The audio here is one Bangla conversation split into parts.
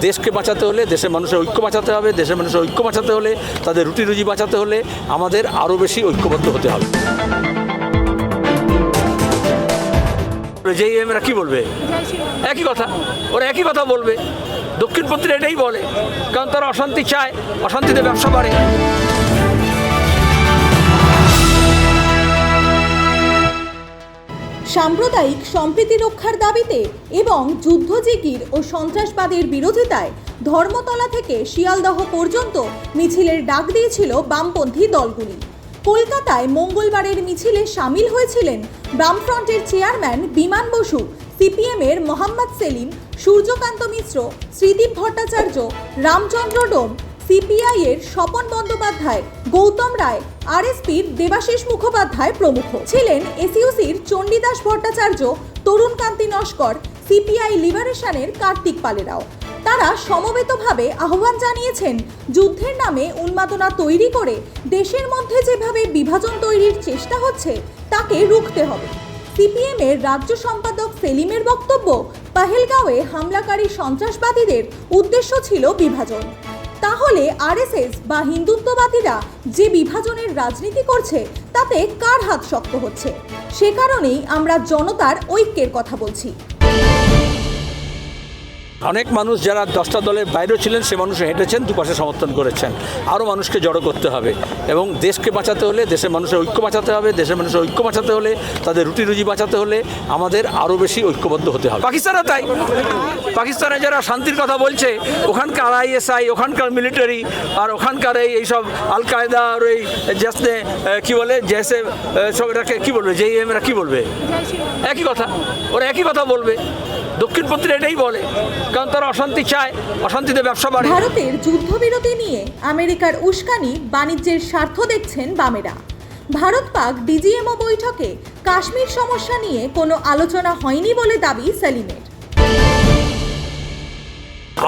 দেশকে বাঁচাতে হলে, দেশের মানুষের ঐক্য বাঁচাতে হবে, দেশের মানুষের ঐক্য বাঁচাতে হলে, তাদের রুটি রুজি বাঁচাতে হলে আমাদের আরও বেশি ঐক্যবদ্ধ হতে হবে। যেই এমরা কি বলবে? একই কথা। ওরা একই কথা বলবে। দক্ষিণপন্থীরা এটাই বলে। কারণ তারা অশান্তি চায়, অশান্তিতে ব্যবসা বাড়ে সাম্প্রদায়িক সম্প্রীতি রক্ষার দাবিতে এবং যুদ্ধজিগির ও সন্ত্রাসবাদের বিরোধিতায় ধর্মতলা থেকে শিয়ালদহ পর্যন্ত মিছিলের ডাক দিয়েছিল বামপন্থী দলগুলি। কলকাতায় মঙ্গলবারের মিছিলে সামিল হয়েছিলেন বামফ্রন্টের চেয়ারম্যান বিমান বসু, সিপিএমের মোহাম্মদ সেলিম, সূর্যকান্ত মিশ্র, শ্রীদীপ ভট্টাচার্য, রামচন্দ্র ডোম সিপিআই এর স্বপন বন্দ্যোপাধ্যায়, গৌতম রায়, আরএসপির দেবাশিস মুখোপাধ্যায় প্রমুখ। ছিলেন এসইউসির চণ্ডীদাস ভট্টাচার্য তরুণ কান্তি নস্কর, সিপিআই লিবারেশনের কার্তিক পালেরাও। তারা সমবেতভাবে আহ্বান জানিয়েছেন, যুদ্ধের নামে উন্মাদনা তৈরি করে দেশের মধ্যে যেভাবে বিভাজন তৈরির চেষ্টা হচ্ছে, তাকে রুখতে হবে। সিপিএম এর রাজ্য সম্পাদক সেলিমের বক্তব্য, পাহেলগাঁওয়ে হামলাকারী সন্ত্রাসবাদীদের উদ্দেশ্য ছিল বিভাজন। তাহলে আরএসএস বা হিন্দুত্ববাদীরা যে বিভাজনের রাজনীতি করছে, তাতে কার হাত শক্ত হচ্ছে? সে কারণেই আমরা জনতার ঐক্যের কথা বলছি। অনেক মানুষ যারা দশটা দলের বাইরেও ছিলেন সে মানুষ হেঁটেছেন দুপাশে সমর্থন করেছেন। আরও মানুষকে জড়ো করতে হবে এবং দেশকে বাঁচাতে হলে দেশের মানুষের ঐক্য বাঁচাতে হবে দেশের মানুষের ঐক্য বাঁচাতে হলে তাদের রুটি রুজি বাঁচাতে হলে আমাদের আরও বেশি ঐক্যবদ্ধ হতে হবে। পাকিস্তানে তাই। পাকিস্তানে যারা শান্তির কথা বলছে ওখানকার আইএসআই ওখানকার মিলিটারি আর ওখানকার এই এইসব আল কায়দা আর এই জেসনে কি বলে আহ, সব এটাকে কী বলবে যেই এমরা কী বলবে? একই কথা। ওরা একই কথা বলবে। দক্ষিণপন্থীরা এটাই বলে কারণ তারা অশান্তি চায় অশান্তিতে ব্যবসা বাড়ে। ভারতের যুদ্ধবিরতি নিয়ে আমেরিকার উস্কানি বাণিজ্যের স্বার্থ দেখছেন বামেরা। ভারত পাক ডিজিএমও বৈঠকে কাশ্মীর সমস্যা নিয়ে কোনো আলোচনা হয়নি বলে দাবি সেলিমের।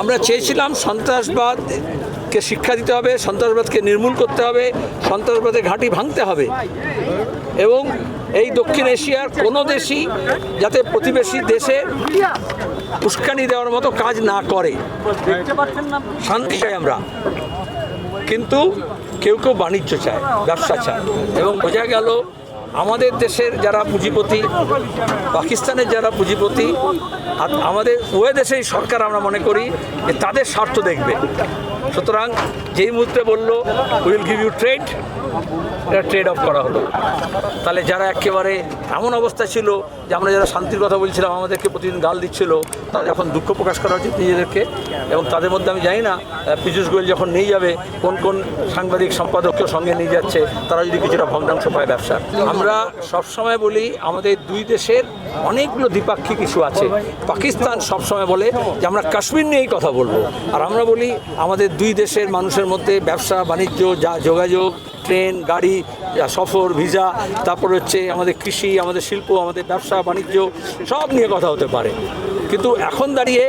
আমরা চেয়েছিলাম সন্ত্রাসবাদকে শিক্ষা দিতে হবে সন্ত্রাসবাদকে নির্মূল করতে হবে সন্ত্রাসবাদের ঘাঁটি ভাঙতে হবে। এবং এই দক্ষিণ এশিয়ার কোনো দেশই যাতে প্রতিবেশী দেশে উস্কানি দেওয়ার মতো কাজ না করে। শান্তি চাই আমরা। কিন্তু কেউ কেউ বাণিজ্য চায়, ব্যবসা চায়। এবং বোঝা গেল আমাদের দেশের যারা পুঁজিপতি, পাকিস্তানের যারা পুঁজিপতি, আর আমাদের উভয় দেশেই সরকার আমরা মনে করি যে তাদের স্বার্থ দেখবে। সুতরাং যেই মুহূর্তে বলল উইল গিভ ইউ ট্রেড এটা ট্রেড অফ করা হলো। তাহলে যারা একেবারে এমন অবস্থা ছিল যে আমরা যারা শান্তির কথা বলছিলাম, আমাদেরকে প্রতিদিন গাল দিচ্ছিল তাদের এখন দুঃখ প্রকাশ করা উচিত নিজেদেরকে এবং তাদের মধ্যে আমি জানি না পীযূষ গোয়েল যখন নিয়ে যাবে, কোন কোন সাংবাদিক সম্পাদককে সঙ্গে নিয়ে যাচ্ছে, তারা যদি কিছুটা ভগ্নাংশ পায় ব্যবসা। আমরা সবসময় বলি, আমাদের দুই দেশের অনেকগুলো দ্বিপাক্ষিক ইস্যু আছে। পাকিস্তান সবসময় বলে যে আমরা কাশ্মীর নিয়েই কথা বলব। আর আমরা বলি, আমাদের দুই দেশের মানুষের মধ্যে ব্যবসা, বাণিজ্য, যা যোগাযোগ ট্রেন, গাড়ি, সফর, ভিসা, তারপর হচ্ছে আমাদের কৃষি, আমাদের শিল্প, আমাদের ব্যবসা, বাণিজ্য, সব নিয়ে কথা হতে পারে। কিন্তু এখন দাঁড়িয়ে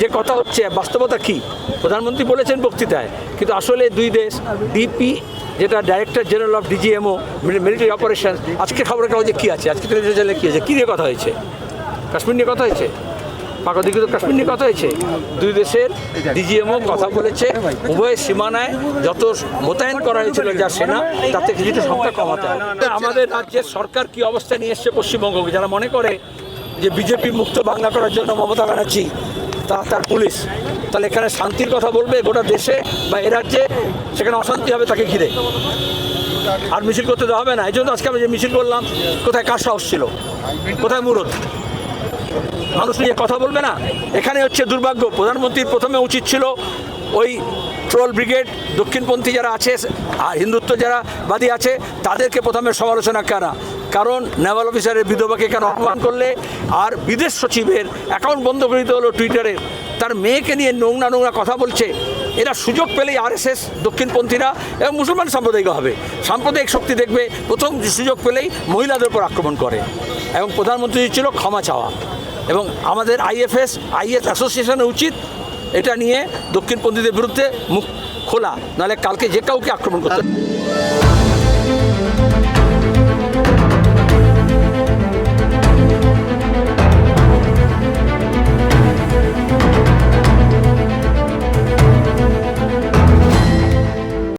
যে কথা হচ্ছে, বাস্তবতা কি? প্রধানমন্ত্রী বলেছেন বক্তৃতায়, কিন্তু আসলে দুই দেশ ডিপি যেটা director general of DGMO military operation আজকে খবরের কাগজে কী আছে? আজকে টেলিভিশনে কী আছে? কী নিয়ে কথা হয়েছে? কাশ্মীর নিয়ে কথা হয়েছে? পাক অধিকৃত কাশ্মীর নিয়ে কথা হয়েছে। দুই দেশের ডিজিএমও কথা বলেছে। উভয় সীমানায় যত মোতায়েন করা হয়েছিল যা সেনা, তাতে কিছুটা সংখ্যা কমাতে হবে। আমাদের রাজ্যের সরকার কি অবস্থা নিয়ে এসছে পশ্চিমবঙ্গকে? যারা মনে করে যে বিজেপি মুক্ত বাংলা করার জন্য মমতা ব্যানার্জি, তা তার পুলিশ। তাহলে এখানে শান্তির কথা বলবে গোটা দেশে বা এ রাজ্যে? সেখানে অশান্তি হবে তাকে ঘিরে। আর মিছিল করতে দেওয়া হবে না। এই জন্য আজকে আমি যে মিছিল করলাম, কোথায় কার সাহস ছিল? কোথায় মুরদ? মানুষ নিয়ে কথা বলবে না? এখানে হচ্ছে দুর্ভাগ্য। প্রধানমন্ত্রীর প্রথমে উচিত ছিল ওই ট্রোল ব্রিগেড দক্ষিণপন্থী যারা আছে, আর হিন্দুত্ব যারা বাদী আছে, তাদেরকে প্রথমে সমালোচনা করা। কারণ নেভাল অফিসারের বিধবাকে কেন অপমান করলে? আর বিদেশ সচিবের অ্যাকাউন্ট বন্ধ করে দিতে হলো টুইটারের তার মেয়েকে নিয়ে নোংরা নোংরা কথা বলছে। এরা সুযোগ পেলেই আরএসএস দক্ষিণপন্থীরা এবং মুসলমান সাম্প্রদায়িক হবে। সাম্প্রদায়িক শক্তি দেখবে, প্রথম সুযোগ পেলেই মহিলাদের উপর আক্রমণ করে। এবং প্রধানমন্ত্রী ছিল ক্ষমা চাওয়া। এবং আমাদের আইএফএস, আইএস অ্যাসোসিয়েশনের উচিত এটা নিয়ে দক্ষিণপন্থীদের বিরুদ্ধে মুখ খোলা। নাহলে কালকে যে কাউকে আক্রমণ করতে